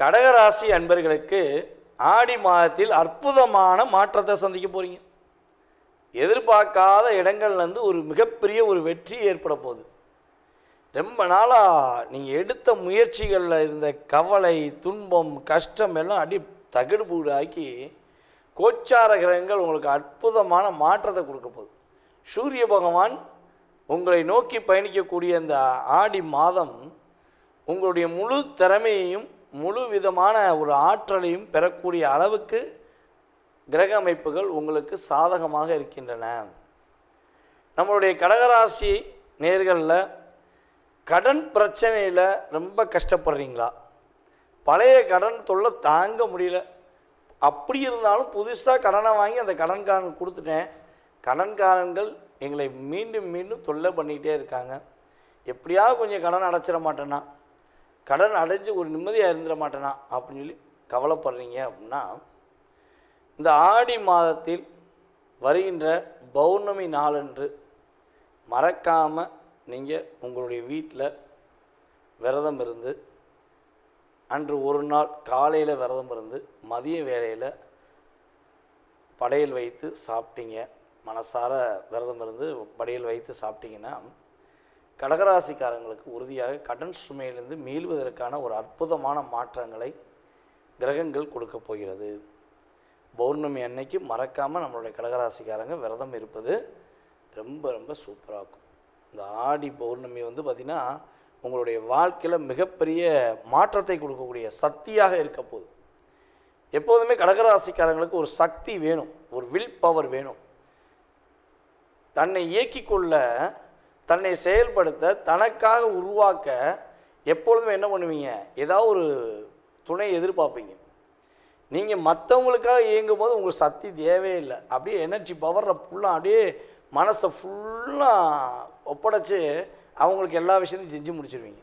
கடகராசி அன்பர்களுக்கு ஆடி மாதத்தில் அற்புதமான மாற்றத்தை சந்திக்க போகிறீங்க எதிர்பார்க்காத இடங்கள்லேருந்து ஒரு மிகப்பெரிய ஒரு வெற்றி ஏற்பட போகுது. ரொம்ப நாளாக நீங்கள் எடுத்த முயற்சிகளில் இருந்த கவலை துன்பம் கஷ்டம் எல்லாம் அடி தகடுபூடாக்கி கோச்சார கிரகங்கள் உங்களுக்கு அற்புதமான மாற்றத்தை கொடுக்க போகுது. சூரிய பகவான் உங்களை நோக்கி பயணிக்கக்கூடிய அந்த ஆடி மாதம் உங்களுடைய முழு திறமையையும் முழு விதமான ஒரு ஆற்றலையும் பெறக்கூடிய அளவுக்கு கிரக அமைப்புகள் உங்களுக்கு சாதகமாக இருக்கின்றன. நம்மளுடைய கடகராசி நேர்களில் கடன் பிரச்சனையில் ரொம்ப கஷ்டப்படுறீங்களா? பழைய கடன் தொல்லை தாங்க முடியல. அப்படி இருந்தாலும் புதுசாக கடனை வாங்கி அந்த கடன்காரன் கொடுத்துட்டேன். கடன்காரன்கள் எங்களை மீண்டும் மீண்டும் தொல்லை பண்ணிக்கிட்டே இருக்காங்க. எப்படியாவது கொஞ்சம் கடன் அடைச்சிட மாட்டேன்னா கடன் அடைஞ்சு ஒரு நிம்மதியாக இருந்துட மாட்டேனா? அப்படின்னு சொல்லி கவலைப்படுறீங்க அப்படின்னா இந்த ஆடி மாதத்தில் வருகின்ற பௌர்ணமி நாளன்று மறக்காமல் நீங்கள் உங்களுடைய வீட்டில் விரதம் இருந்து அன்று ஒரு நாள் காலையில் விரதம் இருந்து மதிய வேளையில் படையல் வைத்து சாப்பிட்டீங்க. மனசார விரதம் இருந்து படையல் வைத்து சாப்பிட்டீங்கன்னா கடகராசிக்காரங்களுக்கு உறுதியாக கடன் சுமையிலிருந்து மீள்வதற்கான ஒரு அற்புதமான மாற்றங்களை கிரகங்கள் கொடுக்க போகிறது. பௌர்ணமி அன்னைக்கு மறக்காமல் நம்மளுடைய கடகராசிக்காரங்க விரதம் இருப்பது ரொம்ப ரொம்ப சூப்பராக இருக்கும். இந்த ஆடி பௌர்ணமி வந்து பார்த்திங்கன்னா உங்களுடைய வாழ்க்கையில் மிகப்பெரிய மாற்றத்தை கொடுக்கக்கூடிய சக்தியாக இருக்க போகுது. எப்போதுமே கடகராசிக்காரங்களுக்கு ஒரு சக்தி வேணும் ஒரு வில் பவர் வேணும். தன்னை இயக்கிக் கொள்ள தன்னை செயல்படுத்த தனக்காக உருவாக்க எப்பொழுதும் என்ன பண்ணுவீங்க? ஏதாவது ஒரு துணை எதிர்பார்ப்பீங்க. நீங்கள் மற்றவங்களுக்காக இயங்கும் போது உங்களுக்கு சக்தி தேவையில்லை. அப்படியே எனர்ஜி பவரில் ஃபுல்லாக அப்படியே மனசை ஃபுல்லாக ஒப்படைச்சு அவங்களுக்கு எல்லா விஷயத்தையும் செஞ்சு முடிச்சிருவீங்க.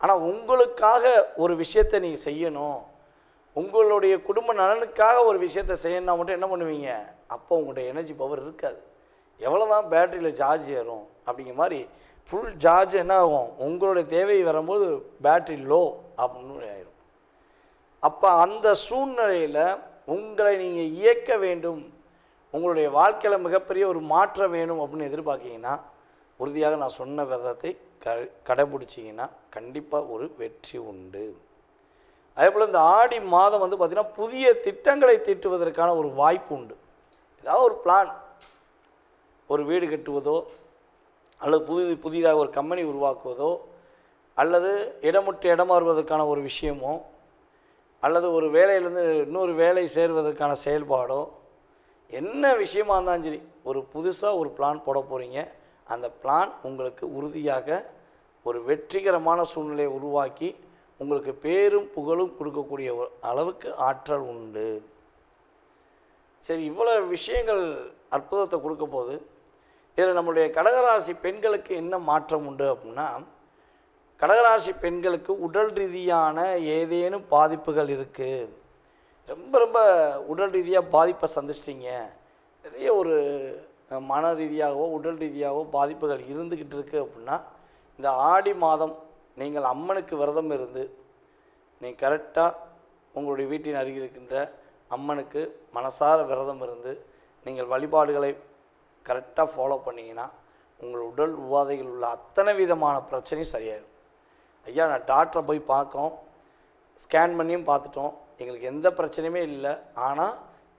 ஆனால் உங்களுக்காக ஒரு விஷயத்தை நீங்கள் செய்யணும். உங்களுடைய குடும்ப நலனுக்காக ஒரு விஷயத்தை செய்யணும்னா மட்டும் என்ன பண்ணுவீங்க? அப்போ உங்களுடைய எனர்ஜி பவர் இருக்காது. எவ்வளோ தான் பேட்டரியில் சார்ஜ் ஏறும். அப்படிங்கிற மாதிரி ஃபுல் சார்ஜ் என்ன ஆகும்? உங்களுடைய தேவை வரும்போது பேட்டரி லோ அப்படின்னு ஆயிரும். அப்போ அந்த சூழ்நிலையில் உங்களை நீங்கள் இயக்க வேண்டும். உங்களுடைய வாழ்க்கையில் மிகப்பெரிய ஒரு மாற்றம் வேணும் அப்படின்னு எதிர்பார்க்கிங்கன்னா உறுதியாக நான் சொன்ன விரதத்தை க கடைபிடிச்சிங்கன்னா கண்டிப்பாக ஒரு வெற்றி உண்டு. அதே போல் இந்த ஆடி மாதம் வந்து பார்த்திங்கன்னா புதிய திட்டங்களை தீட்டுவதற்கான ஒரு வாய்ப்பு உண்டு. ஏதாவது ஒரு பிளான் ஒரு வீடு கட்டுவதோ அல்லது புது புதிதாக ஒரு கம்பெனி உருவாக்குவதோ அல்லது இடமுட்டு இடமாறுவதற்கான ஒரு விஷயமோ அல்லது ஒரு வேலையிலேருந்து இன்னொரு வேலை சேர்வதற்கான செயல்பாடோ என்ன விஷயமா இருந்தாலும் சரி ஒரு புதுசாக ஒரு பிளான் போட போகிறீங்க அந்த பிளான் உங்களுக்கு உறுதியாக ஒரு வெற்றிகரமான சூழ்நிலையை உருவாக்கி உங்களுக்கு பேரும் புகழும் கொடுக்கக்கூடிய ஒரு அளவுக்கு ஆற்றல் உண்டு. சரி இவ்வளோ விஷயங்கள் அற்புதத்தை கொடுக்க போது இதில் நம்மளுடைய கடகராசி பெண்களுக்கு என்ன மாற்றம் உண்டு அப்படின்னா கடகராசி பெண்களுக்கு உடல் ரீதியான ஏதேனும் பாதிப்புகள் இருக்குது ரொம்ப ரொம்ப உடல் ரீதியாக பாதிப்பை சந்திச்சிட்டிங்க. நிறைய ஒரு மன ரீதியாகவோ உடல் ரீதியாகவோ பாதிப்புகள் இருந்துக்கிட்டு இருக்குது அப்படின்னா இந்த ஆடி மாதம் நீங்கள் அம்மனுக்கு விரதம் இருந்து நீ கரெக்டாக உங்களுடைய வீட்டின் அருகில் இருக்கின்ற அம்மனுக்கு மனசார விரதம் இருந்து நீங்கள் வழிபாடுகளை கரெக்டாக ஃபாலோ பண்ணிங்கன்னா உங்கள் உடல் உபாதைகள் உள்ள அத்தனை விதமான பிரச்சனையும் சரியாயிடும் ஐயா நான் டாக்டரை போய் பார்க்கோம். ஸ்கேன் பண்ணியும் பார்த்துட்டோம். எங்களுக்கு எந்த பிரச்சனையுமே இல்லை. ஆனால்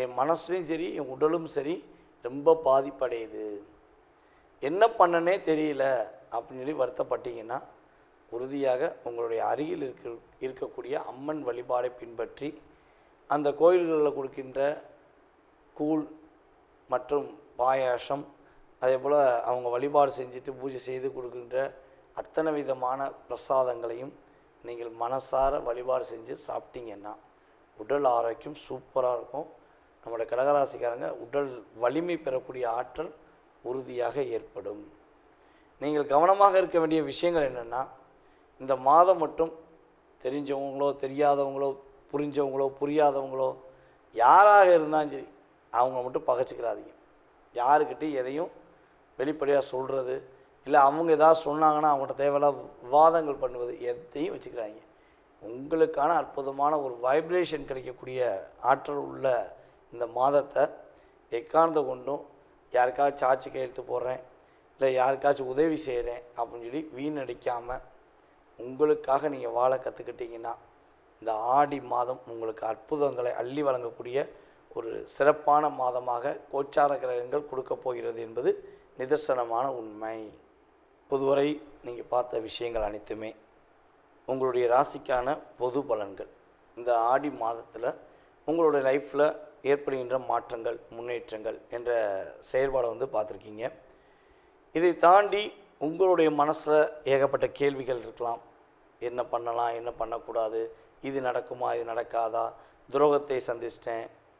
என் மனசுலையும் சரி என் உடலும் சரி ரொம்ப பாதிப்படையுது. என்ன பண்ணனே தெரியல அப்படின்னு சொல்லி வருத்தப்பட்டீங்கன்னா உறுதியாக உங்களுடைய அருகில் இருக்க இருக்கக்கூடிய அம்மன் வழிபாடை பின்பற்றி அந்த கோயில்களில் கொடுக்கின்ற கூழ் மற்றும் பாயாசம் அதே போல் அவங்க வழிபாடு செஞ்சுட்டு பூஜை செய்து கொடுக்கின்ற அத்தனை விதமான பிரசாதங்களையும் நீங்கள் மனசார வழிபாடு செஞ்சு சாப்பிட்டீங்கன்னா உடல் ஆரோக்கியம் சூப்பராக இருக்கும். நம்மளோட கடகராசிக்காரங்க உடல் வலிமை பெறக்கூடிய ஆற்றல் உறுதியாக ஏற்படும். நீங்கள் கவனமாக இருக்க வேண்டிய விஷயங்கள் என்னென்னா இந்த மாதம் மட்டும் தெரிஞ்சவங்களோ தெரியாதவங்களோ புரிஞ்சவங்களோ புரியாதவங்களோ யாராக இருந்தாலும் சரி அவங்க மட்டும் பகைச்சிக்கிறாதீங்க. யாருக்கிட்டையும் எதையும் வெளிப்படையாக சொல்கிறது இல்லை அவங்க ஏதாவது சொன்னாங்கன்னா அவங்கள்ட்ட தேவையில்லாத விவாதங்கள் பண்ணுவது எதையும் வச்சுக்கிறாங்க. உங்களுக்கான அற்புதமான ஒரு வைப்ரேஷன் கிடைக்கக்கூடிய ஆற்றல் உள்ள இந்த மாதத்தை எக்காரணத்தை கொண்டும் யாருக்காச்சும் சாட்சி கையெழுத்து போடுறேன் இல்லை யாருக்காச்சும் உதவி செய்கிறேன் அப்படின்னு சொல்லி வீணடிக்காமல் உங்களுக்காக நீங்கள் வாழ கற்றுக்கிட்டிங்கன்னா இந்த ஆடி மாதம் உங்களுக்கு அற்புதங்களை அள்ளி வழங்கக்கூடிய ஒரு சிறப்பான மாதமாக கோச்சார கிரகங்கள் கொடுக்க போகிறது என்பது நிதர்சனமான உண்மை. பொதுவரை நீங்கள் பார்த்த விஷயங்கள் அனைத்துமே உங்களுடைய ராசிக்கான பொது பலன்கள். இந்த ஆடி மாதத்தில் உங்களுடைய லைஃப்பில் ஏற்படுகின்ற மாற்றங்கள் முன்னேற்றங்கள் என்ற செயல்பாடை வந்து பார்த்துருக்கீங்க. இதை தாண்டி உங்களுடைய மனசில் ஏகப்பட்ட கேள்விகள் இருக்கலாம். என்ன பண்ணலாம் என்ன பண்ணக்கூடாது இது நடக்குமா இது நடக்காதா? துரோகத்தை சந்திச்சிட்டேன்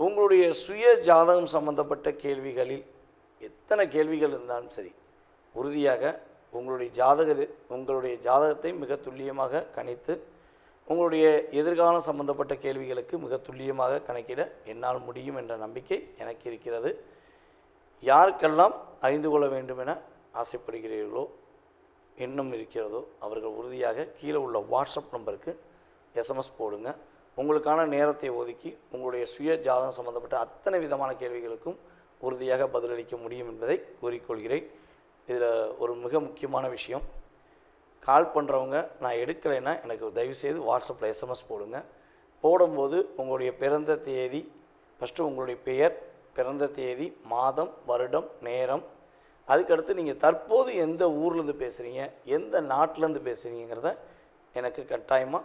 உங்களுடைய சுய ஜாதகம் சம்பந்தப்பட்ட கேள்விகளில் எத்தனை கேள்விகள் இருந்தாலும் சரி உறுதியாக உங்களுடைய ஜாதக உங்களுடைய ஜாதகத்தை மிக துல்லியமாக கணித்து உங்களுடைய எதிர்காலம் சம்பந்தப்பட்ட கேள்விகளுக்கு மிக துல்லியமாக கணக்கிட என்னால் முடியும் என்ற நம்பிக்கை எனக்கு இருக்கிறது. யாருக்கெல்லாம் அறிந்து கொள்ள வேண்டும் என ஆசைப்படுகிறீர்களோ எண்ணம் இருக்கிறதோ அவர்கள் உறுதியாக கீழே உள்ள வாட்ஸ்அப் நம்பருக்கு எஸ்எம்எஸ் போடுங்க. உங்களுக்கான நேரத்தை ஒதுக்கி உங்களுடைய சுய ஜாதகம் சம்பந்தப்பட்ட அத்தனை விதமான கேள்விகளுக்கும் உறுதியாக பதிலளிக்க முடியும் என்பதை கூறிக்கொள்கிறேன். இதில் ஒரு மிக முக்கியமான விஷயம். கால் பண்ணுறவங்க நான் எடுக்கலைன்னா எனக்கு தயவுசெய்து வாட்ஸ்அப்பில் எஸ்எம்எஸ் போடுங்க. போடும்போது உங்களுடைய பிறந்த தேதி ஃபஸ்ட்டு உங்களுடைய பெயர் பிறந்த தேதி மாதம் வருடம் நேரம். அதுக்கடுத்து நீங்கள் தற்போது எந்த ஊர்லேருந்து பேசுகிறீங்க எந்த நாட்டிலேருந்து பேசுகிறீங்கிறத எனக்கு கட்டாயமாக